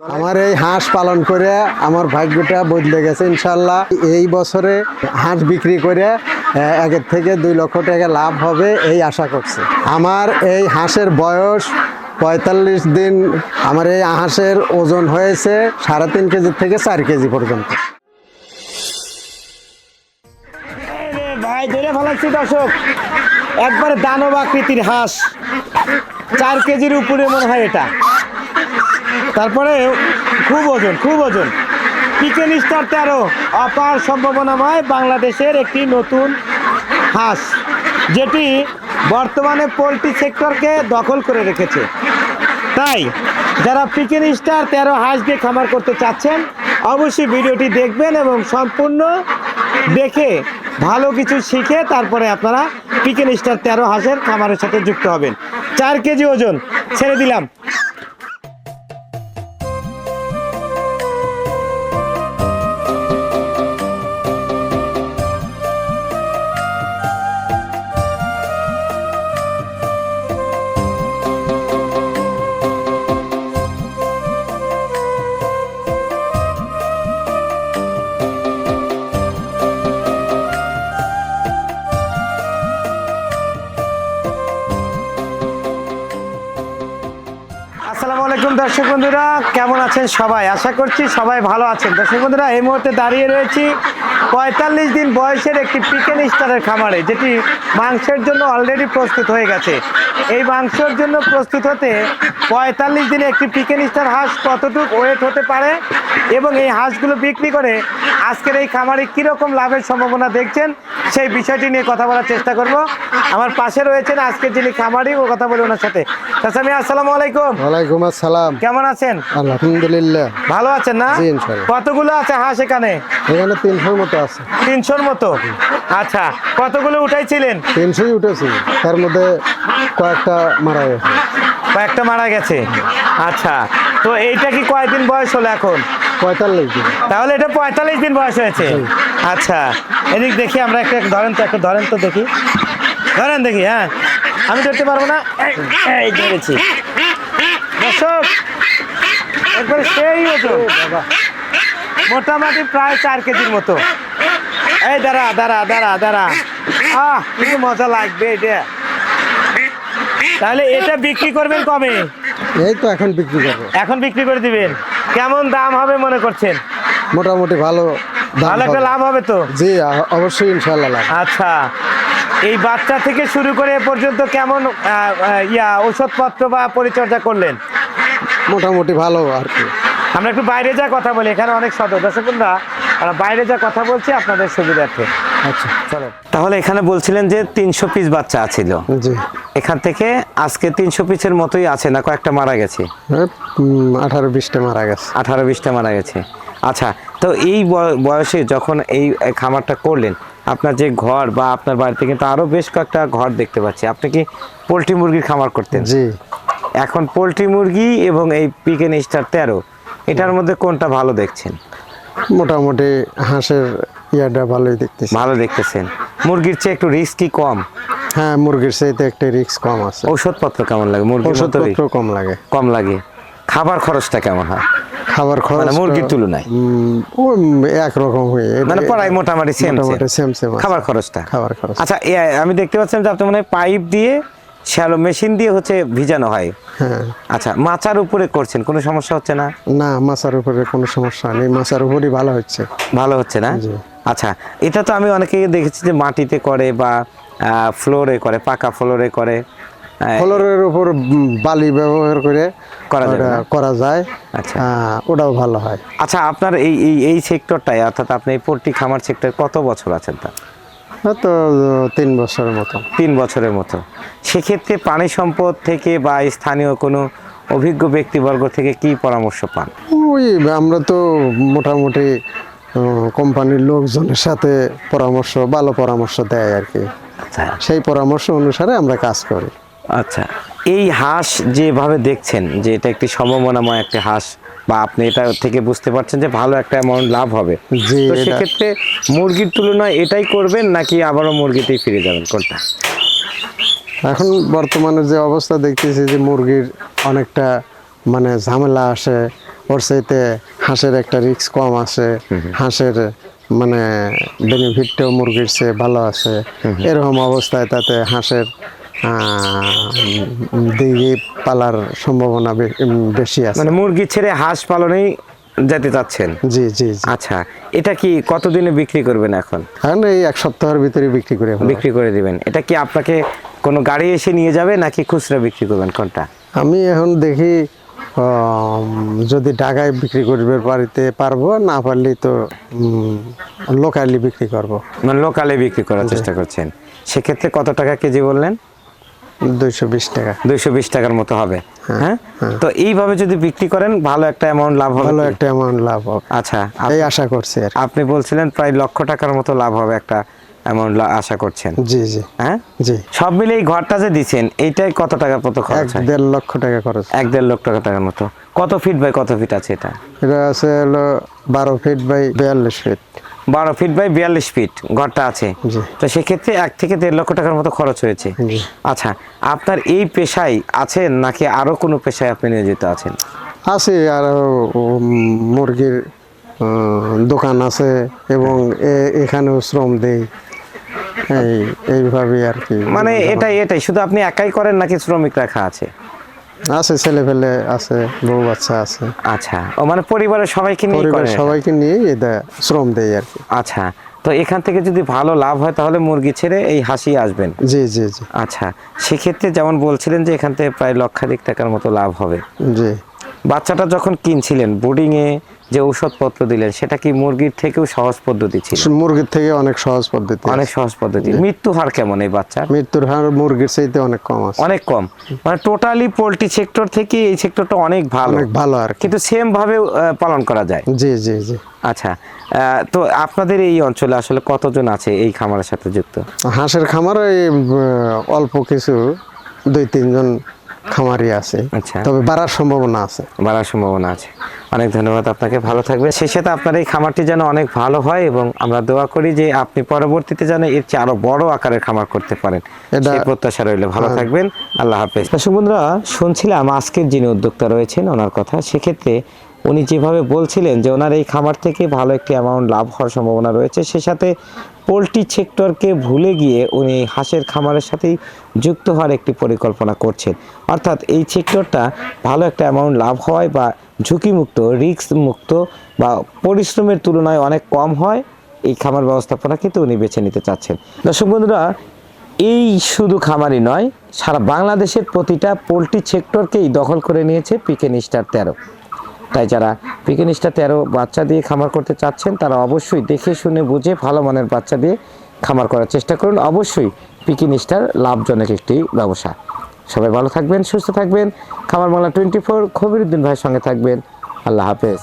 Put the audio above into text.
আমার এই হাঁস পালন করে আমার ভাগ্যটা বদলে গেছে, ইনশাল্লাহ। এই বছরে হাঁস বিক্রি করে একের থেকে দুই লক্ষ টাকা লাভ হবে এই আশা করছে। আমার এই হাঁসের বয়স পঁয়তাল্লিশ দিন, আমার এই হাঁসের ওজন হয়েছে সাড়ে তিন কেজি থেকে চার কেজি পর্যন্ত। দর্শক, একবারে দানব আকৃতির হাঁস, চার কেজির উপরে মনে হয় এটা। তারপরে খুব ওজন খুব ওজন। চিকেন স্টার তেরো, অপার সম্ভাবনাময় বাংলাদেশের একটি নতুন হাঁস, যেটি বর্তমানে পোলট্রি সেক্টরকে দখল করে রেখেছে। তাই, যারা পিকেন স্টার তেরো হাঁস দিয়ে খামার করতে চাচ্ছেন, অবশ্যই ভিডিওটি দেখবেন এবং সম্পূর্ণ দেখে ভালো কিছু শিখে তারপরে আপনারা পিকেন স্টার তেরো হাঁসের খামারের সাথে যুক্ত হবেন। চার কেজি ওজন, ছেড়ে দিলাম। দর্শক বন্ধুরা, কেমন আছেন সবাই? আশা করছি সবাই ভালো আছেন। দর্শক বন্ধুরা, এই মুহূর্তে দাঁড়িয়ে রয়েছি পঁয়তাল্লিশ দিন বয়সের একটি পিকেন স্টারের খামারে যেটি মাংসের জন্য অলরেডি প্রস্তুত হয়ে গেছে। এই মাংসের জন্য প্রস্তুত হতে পঁয়তাল্লিশ দিনে একটি পিকেন স্টার হাঁস কতটুকু ওয়েট হতে পারে এবং এই হাঁসগুলো বিক্রি করে আজকের এই খামারে কীরকম লাভের সম্ভাবনা দেখছেন সেই বিষয়টি নিয়ে কথা বলার চেষ্টা করব। আমার পাশে রয়েছেন আজকের যিনি খামারি ও কথা বলি ওনার সাথে। চাচামি আসসালামু আলাইকুম। ওয়ালাইকুম আসসালাম। কেমন আছেন? আলহামদুলিল্লাহ। ভালো আছেন না? জি, ইনশাআল্লাহ। কতগুলো আছে হাঁস এখানে? এখানে তিনশোর মতো আছে তিনশোর মতো? আচ্ছা কতগুলো উঠাইছিলেন? তিনশোই উঠেছি। তার মধ্যে কয়েকটা মারা গেছে। কয়েকটা মারা গেছে। আচ্ছা তো এইটা কি কয়দিন বয়স হলো এখন? পঁয়তাল্লিশ দিন। তাহলে এটা পঁয়তাল্লিশ দিন বয়স হয়েছে। আচ্ছা এদিক দেখি আমরা একটা ধরেন তো একটা ধরেন তো দেখি। ধরেন দেখি হ্যাঁ। আমি ধরতে পারব না? এই- ধরেছি। দর্শক একবার সেই মতো মোটামুটি প্রায় চার কেজির মতো। এই দাঁড়া দাঁড়া দাঁড়া দাঁড়া। আহ কিন্তু মজা লাগবে এটা। তাহলে এটা বিক্রি করবেন কবে? এই তো এখন বিক্রি করব। এখন বিক্রি করে দিবেন। কেমন দাম হবে মনে করছেন? মোটামুটি ভালো ভালো একটা লাভ হবে তো? জি অবশ্যই ইনশাল্লাহ লাভ। আচ্ছা। এই বাচ্চা থেকে শুরু করে এ পর্যন্ত কেমন ইয়া ওষুধপত্র বা পরিচর্যা করলেন? মোটামুটি ভালো আর কি। আমরা একটু বাইরে যা কথা বলি। এখানে অনেক সদস্য। দর্শকরা আমরা বাইরে যা কথা বলছি আপনাদের সুবিধার্থে। আচ্ছা চলো। তাহলে এখানে বলছিলেন যে তিনশো পিস বাচ্চা আছিল। জি। এখান থেকে আজকে তিনশো পিসের মতোই আছে না? কয়েকটা মারা গেছে। আঠারো বিশটা মারা গেছে। আঠারো বিশটা মারা গেছে। আচ্ছা তো এই বয়- বয়সে যখন এই খামারটা করলেন আপনার যে ঘর বা আপনার বাড়িতে কিন্তু আরও বেশ কয়েকটা ঘর দেখতে পাচ্ছি। আপনি কি পোলট্রি মুরগির খামার করতেন? জি। এখন পোলট্রি মুরগি এবং এই পিকেন স্টার তেরো এটার মধ্যে কোনটা ভালো দেখছেন? মোটামুটি হাঁসের ইয়াটা ভালোই দেখতেছি। ভালো দেখতেছেন। মুরগির চেয়ে একটু রিস্কি কম। হ্যাঁ মুরগির চাইতে একটা রিস্ক কম আছে। ঔষধপত্র কেমন লাগে? মুরগির মতো ওষুধপত্র কম লাগে। কম লাগে। খাবার খরচটা কেমন হয়? খাবার খরচ মানে মুরগির তুলনায়? একরকম হয়ে মানে প্রায় মোটামুটি সেম সেম খাবার খরচটা। খাবার খরচ। আচ্ছা আমি দেখতে পাচ্ছিলাম যে আপনি মানে পাইপ দিয়ে শ্যালো মেশিন দিয়ে হচ্ছে ভিজানো হয়। হ্যাঁ। আচ্ছা মাচার উপরে করছেন কোনো সমস্যা হচ্ছে না? না মাছের উপরে কোনো সমস্যা নেই মাছের উপরই ভালো হচ্ছে। ভালো হচ্ছে না? আচ্ছা এটা তো আমি অনেকে দেখেছি যে মাটিতে করে বা ফ্লোরে করে পাকা ফ্লোরে করে। ফ্লোরের উপর বালি ব্যবহার করে করা না? করা যায়। আচ্ছা। ওটাও ভালো হয়। আচ্ছা আপনার এই এই এই সেক্টরটায় অর্থাৎ আপনি এই পোলট্রি খামার সেক্টর কত বছর আছেন তা তো তিন বছরের মতো। তিন বছরের মতো। সেক্ষেত্রে পানি সম্পদ থেকে বা স্থানীয় কোনো অভিজ্ঞ ব্যক্তিবর্গ থেকে কি পরামর্শ পান? ওই আমরা তো মোটামুটি কোম্পানির লোকজনের সাথে পরামর্শ ভালো পরামর্শ দেয় আর কি। আচ্ছা। সেই পরামর্শ অনুসারে আমরা কাজ করি। আচ্ছা। এই হাঁস যেভাবে দেখছেন যে এটা একটি সম্ভাবনাময় একটি হাঁস বা আপনি এটা থেকে বুঝতে পারছেন যে ভালো একটা অ্যামাউন্ট লাভ হবে। তো সেক্ষেত্রে মুরগির তুলনায় এটাই করবেন নাকি আবারও মুরগিতেই ফিরে যাবেন? কোনটা? এখন বর্তমানে যে অবস্থা দেখতেছি যে মুরগির অনেকটা মানে ঝামেলা আসে ওর চাইতে হাঁসের একটা রিস্ক কম আসে হাঁসের মানে বেনিফিটটাও মুরগির চেয়ে ভালো আছে। এরকম অবস্থায় তাতে হাঁসের দিকে পালার সম্ভাবনা বেশি আছে। মানে মুরগি ছেড়ে হাঁস পালনেই যেতে চাচ্ছেন? জি জি জি। আচ্ছা এটা কি কতদিনে বিক্রি করবেন এখন? এখন এই এক সপ্তাহের ভিতরে বিক্রি করে বিক্রি করে দিবেন। এটা কি আপনাকে কোনো গাড়ি এসে নিয়ে যাবে নাকি খুচরা বিক্রি করবেন কোনটা? আমি এখন দেখি যদি ঢাকায় বিক্রি করবে বাড়িতে পারব না পারলে তো লোকালি বিক্রি করব। মানে লোকালে বিক্রি করার চেষ্টা করছেন। সেক্ষেত্রে কত টাকা কেজি বললেন? দুইশো বিশ টাকা। দুইশো বিশ টাকার মতো হবে। হ্যাঁ তো এইভাবে যদি বিক্রি করেন ভালো একটা অ্যামাউন্ট লাভ হবে ভালো একটা অ্যামাউন্ট লাভ হবে। আচ্ছা এই আশা করছি আর আপনি বলছিলেন প্রায় লক্ষ টাকার মতো লাভ হবে একটা অ্যামাউন্ট আশা করছেন। জি জি। হ্যাঁ? জি। সব মিলে এই ঘরটা যে দিচ্ছেন এইটাই কত টাকার মতো খরচ হয়? দেড় লক্ষ টাকা খরচ। এক দেড় লক্ষ টাকা টাকার মতো। কত ফিট বাই কত ফিট আছে এটা? এটা আছে হলো বারো ফিট বাই বিয়াল্লিশ ফিট বারো ফিট বাই বিয়াল্লিশ ফিট ঘরটা আছে। তো সেক্ষেত্রে এক থেকে দেড় লক্ষ টাকার মতো খরচ হয়েছে। আচ্ছা আপনার এই পেশায় আছেন নাকি আরও কোনো পেশায় আপনি নিয়োজিত আছেন? আছে আর মুরগির দোকান আছে এবং এখানেও শ্রম দেই। এই এইভাবে আর কি। মানে এটাই এটাই। শুধু আপনি একাই করেন নাকি শ্রমিক রাখা আছে? আছে ছেলে ফেলে আছে বউ বাচ্চা আছে। আচ্ছা ও মানে পরিবারের সবাইকে নিয়ে পরিবারের সবাইকে নিয়ে এটা শ্রম দেয় আর কি। আচ্ছা তো এখান থেকে যদি ভালো লাভ হয় তাহলে মুরগি ছেড়ে এই হাসি আসবেন? জি জি জি। আচ্ছা সেক্ষেত্রে যেমন বলছিলেন যে এখান থেকে প্রায় লক্ষাধিক টাকার মতো লাভ হবে। জি। বাচ্চাটা যখন কিনছিলেন বোর্ডিংয়ে যে ঔষধপত্র দিলেন সেটা কি মুরগির থেকেও সহজ পদ্ধতি ছিল? মুরগির থেকে অনেক সহজ পদ্ধতি অনেক সহজ পদ্ধতি। মৃত্যু হার কেমন এই বাচ্চার? মৃত্যুর হার মুরগির চাইতে অনেক কম আছে। অনেক কম। মানে টোটালি পোলট্রি সেক্টর থেকে এই সেক্টরটা অনেক ভালো। অনেক ভালো আর কিন্তু সেম ভাবে পালন করা যায়। জি জি জি। আচ্ছা তো আপনাদের এই অঞ্চলে আসলে কতজন আছে এই খামারের সাথে যুক্ত? হাঁসের খামার অল্প কিছু দুই তিনজন খামারি আছে। আচ্ছা। তবে বাড়ার সম্ভাবনা আছে। বাড়ার সম্ভাবনা আছে। অনেক ধন্যবাদ আপনাকে ভালো থাকবে সেই সাথে আপনার এই খামারটি যেন অনেক ভালো হয় এবং আমরা দোয়া করি যে আপনি পরবর্তীতে যেন এর চেয়ে আরও বড় আকারের খামার করতে পারেন। এটা- সেই প্রত্যাশা রইলে। ভালো থাকবেন। আল্লাহ হাফেজ। দর্শক বন্ধুরা শুনছিলাম আজকের যিনি উদ্যোক্তা রয়েছেন ওনার কথা। সেক্ষেত্রে উনি যেভাবে বলছিলেন যে ওনার এই খামার থেকে ভালো একটি অ্যামাউন্ট লাভ হওয়ার সম্ভাবনা রয়েছে, সে সাথে পোলট্রি সেক্টরকে ভুলে গিয়ে উনি হাঁসের খামারের সাথেই যুক্ত হওয়ার একটি পরিকল্পনা করছেন। অর্থাৎ এই সেক্টরটা ভালো একটা অ্যামাউন্ট লাভ হয় বা ঝুঁকিমুক্ত রিস্ক মুক্ত বা পরিশ্রমের তুলনায় অনেক কম হয়, এই খামার ব্যবস্থাপনা কিন্তু উনি বেছে নিতে চাচ্ছেন। দর্শক বন্ধুরা, এই শুধু খামারই নয়, সারা বাংলাদেশের প্রতিটা পোলট্রি সেক্টরকেই দখল করে নিয়েছে পিকেন স্টার তেরো। তাই যারা পিকেন তেরো বাচ্চা দিয়ে খামার করতে চাচ্ছেন, তারা অবশ্যই দেখে শুনে বুঝে ভালো মানের বাচ্চা দিয়ে খামার করার চেষ্টা করুন। অবশ্যই পিকেনিস্টার লাভজনক একটি ব্যবসা। সবাই ভালো থাকবেন, সুস্থ থাকবেন। খামার বাংলা টোয়েন্টি ফোর, খবিরুদ্দিন ভাইয়ের সঙ্গে থাকবেন। আল্লাহ হাফেজ।